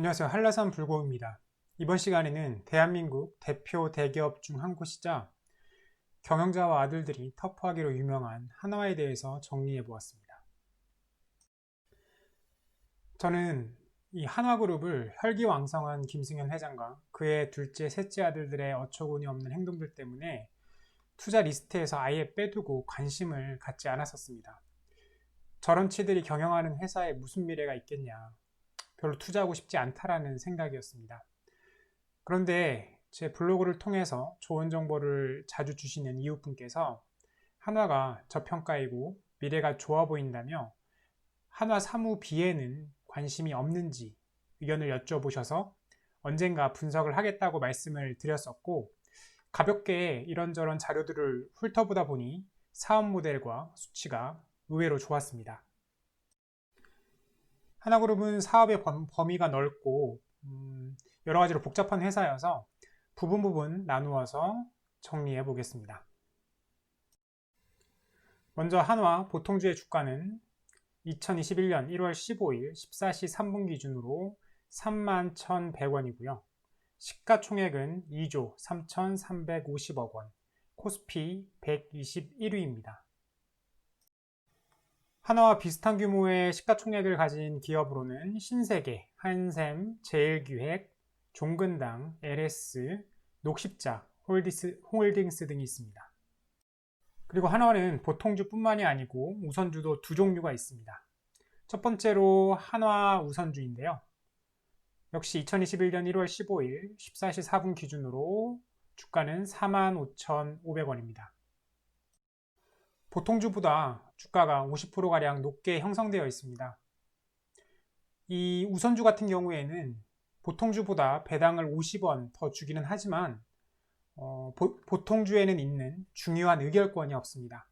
안녕하세요. 한라산 불고입니다. 이번 시간에는 대한민국 대표 대기업 중 한 곳이자 경영자와 아들들이 터프하기로 유명한 한화에 대해서 정리해 보았습니다. 저는 이 한화그룹을 혈기왕성한 김승현 회장과 그의 둘째, 셋째 아들들의 어처구니 없는 행동들 때문에 투자 리스트에서 아예 빼두고 관심을 갖지 않았었습니다. 저런 치들이 경영하는 회사에 무슨 미래가 있겠냐. 별로 투자하고 싶지 않다라는 생각이었습니다. 그런데 제 블로그를 통해서 좋은 정보를 자주 주시는 이웃분께서 한화가 저평가이고 미래가 좋아 보인다며 한화 사무 B에는 관심이 없는지 의견을 여쭤보셔서 언젠가 분석을 하겠다고 말씀을 드렸었고 가볍게 이런저런 자료들을 훑어보다 보니 사업 모델과 수치가 의외로 좋았습니다. 하나그룹은 사업의 범위가 넓고 음, 여러 가지로 복잡한 회사여서 부분 부분 나누어서 정리해 보겠습니다. 먼저 한화 보통주의 주가는 2021년 1월 15일 14시 3분 기준으로 31,100원이고요. 시가총액은 2조 3,350억 원, 코스피 121위입니다. 하나와 비슷한 규모의 시가총액을 가진 기업으로는 신세계, 한샘, 제일기획, 종근당, LS, 녹십자, 홀디스, 홀딩스 등이 있습니다. 그리고 한화는 보통주뿐만이 아니고 우선주도 두 종류가 있습니다. 첫 번째로 한화 우선주인데요. 역시 2021년 1월 15일 14시 4분 기준으로 주가는 45,500원입니다. 보통 주보다 주가가 50%가량 높게 형성되어 있습니다. 이 우선주 같은 경우에는 보통주보다 배당을 50원 더 주기는 하지만 어, 보, 통주에는 있는 중요한 의결권이 없습니다.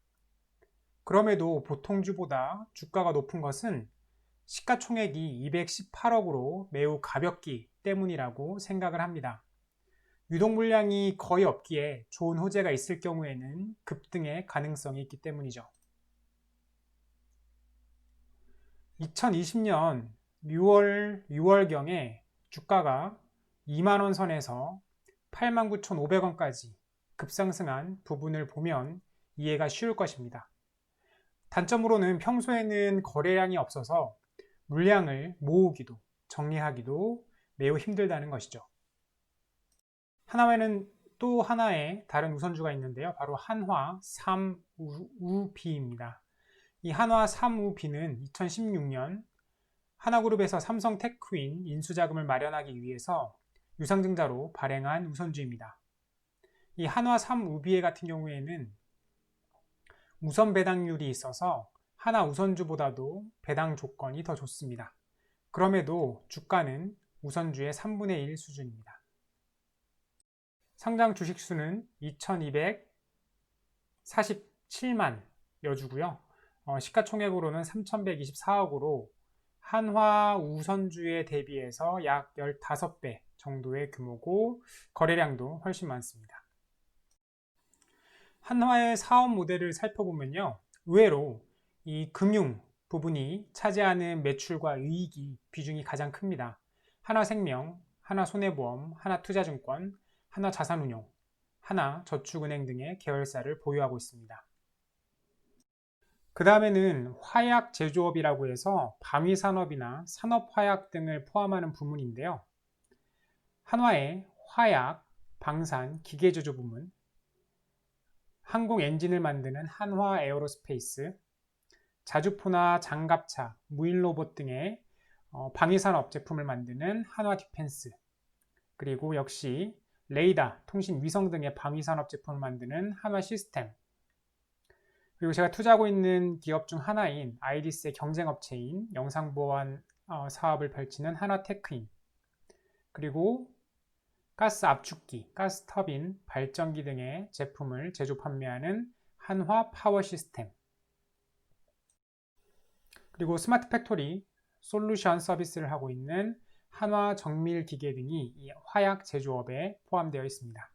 그럼에도 보통주보다 주가가 높은 것은 시가총액이 218억으로 매우 가볍기 때문이라고 생각을 합니다. 유동 물량이 거의 없기에 좋은 호재가 있을 경우에는 급등의 가능성이 있기 때문이죠. 2020년 6월, 6월경에 주가가 2만 원 선에서 89,500원까지 급상승한 부분을 보면 이해가 쉬울 것입니다. 단점으로는 평소에는 거래량이 없어서 물량을 모으기도 정리하기도 매우 힘들다는 것이죠. 하나에는 또 하나의 다른 우선주가 있는데요. 바로 한화 3우비입니다. 이 한화 3우비는 2016년 하나그룹에서 삼성 테크인 인수자금을 마련하기 위해서 유상증자로 발행한 우선주입니다. 이 한화 3우비에 같은 경우에는 우선 배당률이 있어서 하나 우선주보다도 배당 조건이 더 좋습니다. 그럼에도 주가는 우선주의 3분의 1 수준입니다. 상장 주식 수는 2247만 여주고요. 어, 시가총액으로는 3124억으로 한화 우선주에 대비해서 약 15배 정도의 규모고 거래량도 훨씬 많습니다. 한화의 사업 모델을 살펴보면요. 의외로 이 금융 부분이 차지하는 매출과 이익이 비중이 가장 큽니다. 하나생명, 하나손해보험, 하나투자증권, 하나 자산운용, 하나 저축은행 등의 계열사를 보유하고 있습니다. 그 다음에는 화약 제조업이라고 해서 방위 산업이나 산업 화약 등을 포함하는 부문인데요. 한화의 화약, 방산, 기계 제조 부문, 항공 엔진을 만드는 한화 에어로스페이스, 자주포나 장갑차, 무인 로봇 등의 어, 방위산업 제품을 만드는 한화 디펜스, 그리고 역시 레이더, 통신, 위성 등의 방위 산업 제품을 만드는 한화 시스템, 그리고 제가 투자하고 있는 기업 중 하나인 아이리스의 경쟁 업체인 영상 보안 어, 사업을 펼치는 하나테크인. 그리고 가스 압축기, 가스 터빈, 발전기 등의 제품을 제조 판매하는 한화 파워 시스템. 그리고 스마트 팩토리 솔루션 서비스를 하고 있는 한화 정밀 기계 등이 이 화약 제조업에 포함되어 있습니다.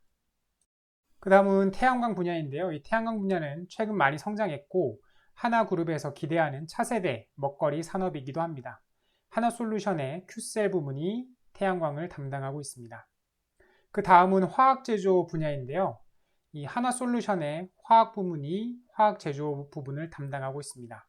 그 다음은 태양광 분야인데요. 이 태양광 분야는 최근 많이 성장했고 하나그룹에서 기대하는 차세대 먹거리 산업이기도 합니다. 하나솔루션의 큐셀 부문이 태양광을 담당하고 있습니다. 그 다음은 화학 제조 분야인데요. 이 하나솔루션의 화학 부문이 화학 제조 부분을 담당하고 있습니다.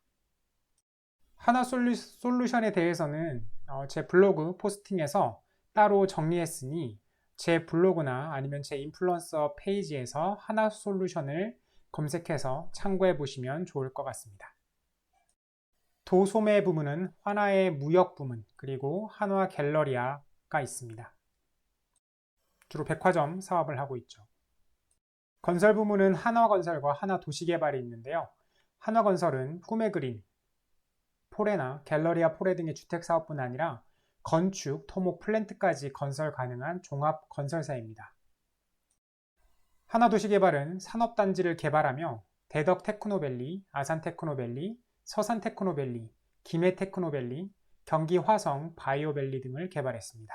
하나솔루션에 대해서는 어, 제 블로그 포스팅에서 따로 정리했으니 제 블로그나 아니면 제 인플루언서 페이지에서 하나 솔루션을 검색해서 참고해 보시면 좋을 것 같습니다. 도소매 부문은 한화의 무역 부문 그리고 한화 갤러리아가 있습니다. 주로 백화점 사업을 하고 있죠. 건설 부문은 한화건설과 한화도시개발이 있는데요. 한화건설은 꿈의 그린, 포레나 갤러리아 포레 등의 주택 사업뿐 아니라 건축, 토목, 플랜트까지 건설 가능한 종합 건설사입니다. 하나도시개발은 산업단지를 개발하며 대덕 테크노밸리, 아산 테크노밸리, 서산 테크노밸리, 김해 테크노밸리, 경기 화성 바이오밸리 등을 개발했습니다.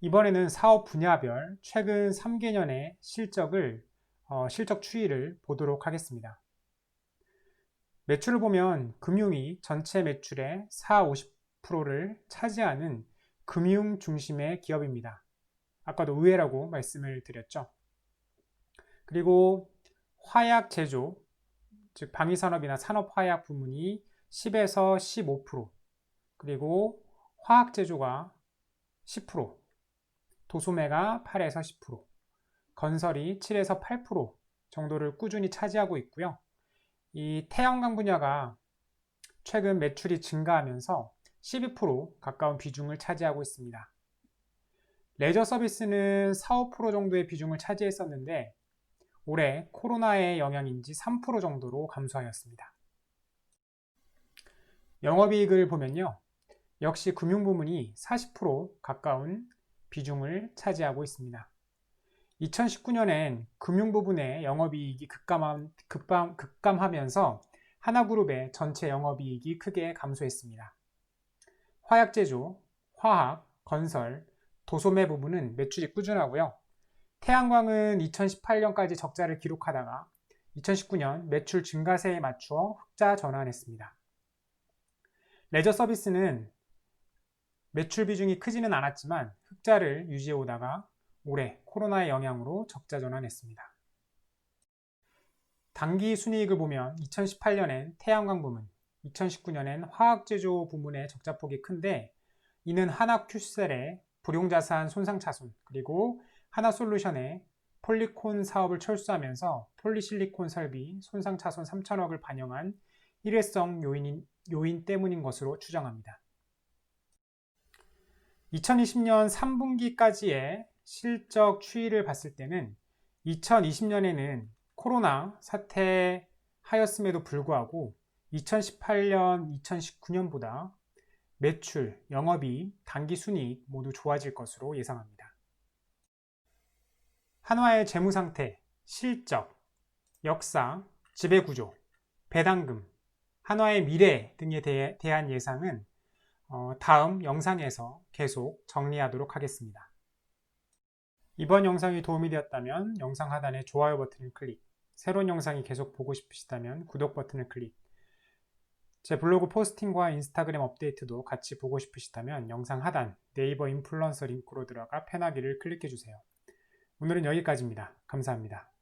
이번에는 사업 분야별 최근 3개년의 실적을 어, 실적 추이를 보도록 하겠습니다. 매출을 보면 금융이 전체 매출의 4, 50%를 차지하는 금융 중심의 기업입니다. 아까도 의외라고 말씀을 드렸죠. 그리고 화약 제조, 즉 방위산업이나 산업화약 부문이 10에서 15%, 그리고 화학 제조가 10%, 도소매가 8에서 10%, 건설이 7에서 8% 정도를 꾸준히 차지하고 있고요. 이 태양광 분야가 최근 매출이 증가하면서 12% 가까운 비중을 차지하고 있습니다. 레저 서비스는 4, 5% 정도의 비중을 차지했었는데 올해 코로나의 영향인지 3% 정도로 감소하였습니다. 영업이익을 보면요. 역시 금융부문이 40% 가까운 비중을 차지하고 있습니다. 2019년엔 금융 부분의 영업이익이 급감함, 급감, 급감하면서 하나그룹의 전체 영업이익이 크게 감소했습니다. 화약제조, 화학, 건설, 도소매 부분은 매출이 꾸준하고요. 태양광은 2018년까지 적자를 기록하다가 2019년 매출 증가세에 맞추어 흑자 전환했습니다. 레저 서비스는 매출 비중이 크지는 않았지만 흑자를 유지해 오다가 올해 코로나의 영향으로 적자 전환했습니다. 단기 순이익을 보면 2018년엔 태양광 부문, 2019년엔 화학제조 부문의 적자폭이 큰데 이는 하나큐셀의 불용자산 손상차손 그리고 하나솔루션의 폴리콘 사업을 철수하면서 폴리실리콘 설비 손상차손 3천억을 반영한 일회성 요인, 요인 때문인 것으로 추정합니다. 2020년 3분기까지의 실적 추이를 봤을 때는 2020년에는 코로나 사태 하였음에도 불구하고 2018년, 2019년보다 매출, 영업이익, 단기 순이익 모두 좋아질 것으로 예상합니다. 한화의 재무 상태, 실적, 역사, 지배 구조, 배당금, 한화의 미래 등에 대한 예상은 어, 다음 영상에서 계속 정리하도록 하겠습니다. 이번 영상이 도움이 되었다면 영상 하단의 좋아요 버튼을 클릭, 새로운 영상이 계속 보고 싶으시다면 구독 버튼을 클릭, 제 블로그 포스팅과 인스타그램 업데이트도 같이 보고 싶으시다면 영상 하단 네이버 인플루언서 링크로 들어가 편하기를 클릭해 주세요. 오늘은 여기까지입니다. 감사합니다.